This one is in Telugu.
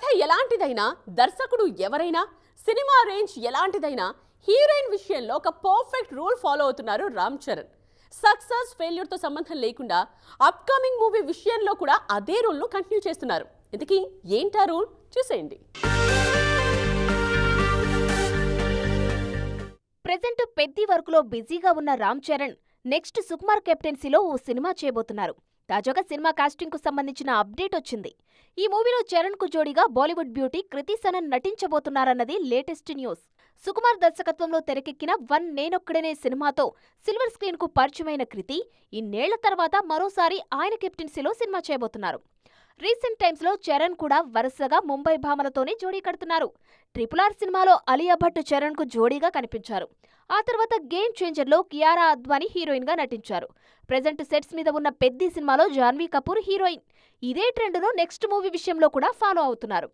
కథ ఎలాంటిదైనా దర్శకుడు ఎవరైనా సినిమా రేంజ్ ఎలాంటిదైనా హీరోయిన్ విషయంలో ఒక పర్ఫెక్ట్ రూల్ ఫాలో అవుతున్నారు రామ్ చరణ్. సక్సెస్ ఫెయిల్యూర్తో సంబంధం లేకుండా అప్కమింగ్ మూవీ విషయంలో కూడా అదే రూల్ను కంటిన్యూ చేస్తున్నారు. ఇంతకీ ఏంటా రూల్? చూసేయండి. ప్రెజెంట్ పెద్ది వర్క్లో బిజీగా ఉన్న రామ్ చరణ్ నెక్స్ట్ సుకుమార్ కెప్టెన్సీలో ఓ సినిమా చేయబోతున్నారు. తాజాగా సినిమా కాస్టింగ్కు సంబంధించిన అప్డేట్ వచ్చింది. ఈ మూవీలో చరణ్కు జోడీగా బాలీవుడ్ బ్యూటీ కృతి సనన్ నటించబోతున్నారన్నది లేటెస్ట్ న్యూస్. సుకుమార్ దర్శకత్వంలో తెరకెక్కిన వన్ నేనొక్కడనే సినిమాతో సిల్వర్ స్క్రీన్కు పరిచయమైన కృతి ఇన్నేళ్ళ తర్వాత మరోసారి ఆయన కెప్టెన్సీలో సినిమా చేయబోతున్నారు. రీసెంట్ టైమ్స్లో చరణ్ కూడా వరుసగా ముంబై భామలతోనే జోడీ కడుతున్నారు. ట్రిపుల్ ఆర్ సినిమాలో అలియా భట్ చరణ్కు జోడీగా కనిపించారు. ఆ తర్వాత గేమ్ చేంజర్లో కియారా అద్వానీ హీరోయిన్గా నటించారు. ప్రెజెంట్ సెట్స్ మీద ఉన్న పెద్ది సినిమాలో జాన్వీ కపూర్ హీరోయిన్. ఇదే ట్రెండ్ను నెక్స్ట్ మూవీ విషయంలో కూడా ఫాలో అవుతున్నారు.